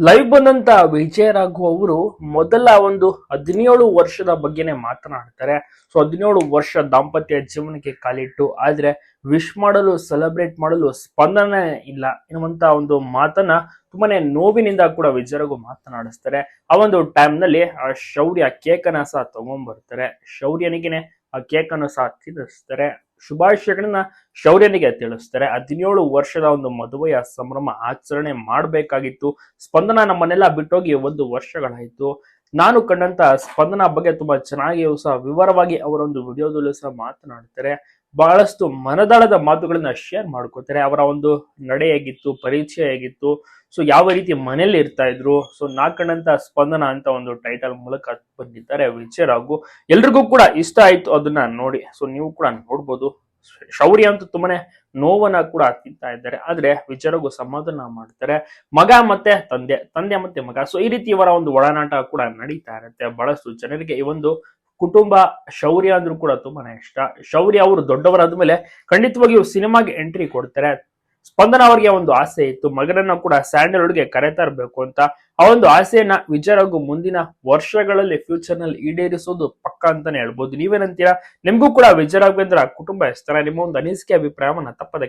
Live ಬಂದಂತ ವಿಜಯ ಅವರು ಮೊದಲ ಒಂದು ಹದಿನೇಳು ವರ್ಷದ ಬಗ್ಗೆನೇ ಮಾತನಾಡ್ತಾರೆ. ಸೊ, ಹದಿನೇಳು ವರ್ಷ ದಾಂಪತ್ಯ ಜೀವನಕ್ಕೆ ಕಾಲಿಟ್ಟು, ಆದ್ರೆ ವಿಶ್ ಮಾಡಲು, ಸೆಲೆಬ್ರೇಟ್ ಮಾಡಲು ಸ್ಪಂದನೆ ಇಲ್ಲ ಎನ್ನುವಂತ ಒಂದು ಮಾತನ್ನ ತುಂಬಾನೇ ನೋವಿನಿಂದ ಕೂಡ ವಿಜಯ ರಾಘು ಮಾತನಾಡಿಸ್ತಾರೆ. ಆ ಒಂದು ಟೈಮ್ನಲ್ಲಿ, ಆ ಶೌರ್ಯ ಕೇಕನ ಸಹ ತಗೊಂಡ್ಬರ್ತಾರೆ. ಶೌರ್ಯನಿಗೆನೆ ಆ ಕೇಕನ್ನು ಸಹ ತಿನ್ನಿಸ್ತಾರೆ ಶುಭಾಶಯಗಳನ್ನ ಶೌರ್ಯನಿಗೆ ತಿಳಿಸ್ತಾರೆ, ಹದಿನೇಳು ವರ್ಷದ ಒಂದು ಮದುವೆಯ ಸಂಭ್ರಮ ಆಚರಣೆ ಮಾಡಬೇಕಾಗಿತ್ತು. ಸ್ಪಂದನ ನಮ್ಮನ್ನೆಲ್ಲ ಬಿಟ್ಟೋಗಿ ಒಂದು ವರ್ಷಗಳಾಯಿತು. ನಾನು ಕಂಡಂತ ಸ್ಪಂದನ ಬಗ್ಗೆ ತುಂಬಾ ಚೆನ್ನಾಗಿಯೂ ಸಹ ವಿವರವಾಗಿ ಅವರೊಂದು ವಿಡಿಯೋದಲ್ಲಿ ಸಹ ಮಾತನಾಡ್ತಾರೆ. ಬಹಳಷ್ಟು ಮನದಾಳದ ಮಾತುಗಳನ್ನ ಶೇರ್ ಮಾಡ್ಕೋತಾರೆ. ಅವರ ಒಂದು ನಡೆ ಹೇಗಿತ್ತು ಪರಿಚಯ ಹೇಗಿತ್ತು ಸೊ, ಯಾವ ರೀತಿ ಮನೇಲಿ ಇರ್ತಾ ಇದ್ರು. ಸೊ ಕಂಡಂತ ಸ್ಪಂದನ ಅಂತ ಒಂದು ಟೈಟಲ್ ಮೂಲಕ ಬಂದಿದ್ದಾರೆ ವಿಚಾರ ಹಾಗೂ ಎಲ್ರಿಗೂ ಕೂಡ ಇಷ್ಟ ಆಯ್ತು ಅದನ್ನ ನೋಡಿ. ಸೊ, ನೀವು ಕೂಡ ನೋಡ್ಬೋದು. ಶೌರ್ಯ ಅಂತೂ ತುಂಬಾನೇ ನೋವನ್ನ ಕೂಡ ತಿಂತಾ ಇದ್ದಾರೆ. ಆದ್ರೆ ವಿಚಾರಗೂ ಸಮಾಧಾನ ಮಾಡ್ತಾರೆ. ಮಗ ಮತ್ತೆ ತಂದೆ ತಂದೆ ಮತ್ತೆ ಮಗ. ಸೊ ಈ ರೀತಿ ಇವರ ಒಂದು ಒಳನಾಟ ಕೂಡ ನಡೀತಾ ಇರುತ್ತೆ. ಬಹಳಷ್ಟು ಜನರಿಗೆ ಈ ಒಂದು ಕುಟುಂಬ ಶೌರ್ಯ ಅಂದ್ರೂ ಕೂಡ ತುಂಬಾನೇ ಇಷ್ಟ. ಶೌರ್ಯ ಅವರು ದೊಡ್ಡವರಾದ್ಮೇಲೆ ಖಂಡಿತವಾಗಿಯೂ ಸಿನಿಮಾಗೆ ಎಂಟ್ರಿ ಕೊಡ್ತಾರೆ. ಸ್ಪಂದನ ಅವರಿಗೆ ಒಂದು ಆಸೆ ಇತ್ತು. ಮಗನನ್ನ ಕೂಡ ಸ್ಯಾಂಡಲ್ವುಡ್ಗೆ ಕರೆತರಬೇಕು ಅಂತ. ಆ ಒಂದು ಆಸೆಯನ್ನ ಹಾಗೂ ಮುಂದಿನ ವರ್ಷಗಳಲ್ಲಿ ಫ್ಯೂಚರ್ನಲ್ಲಿ ಈಡೇರಿಸೋದು ಪಕ್ಕ ಅಂತಾನೆ ಹೇಳ್ಬೋದು. ನೀವೇನಂತೀರಾ? ನಿಮ್ಗೂ ಕೂಡ ವಿಜಯರಾಘವೇಂದ್ರ ಕುಟುಂಬ ಇಷ್ಟರ ನಿಮ್ಮ ಒಂದು ಅನಿಸಿಕೆ, ಅಭಿಪ್ರಾಯವನ್ನ ತಪ್ಪದೆ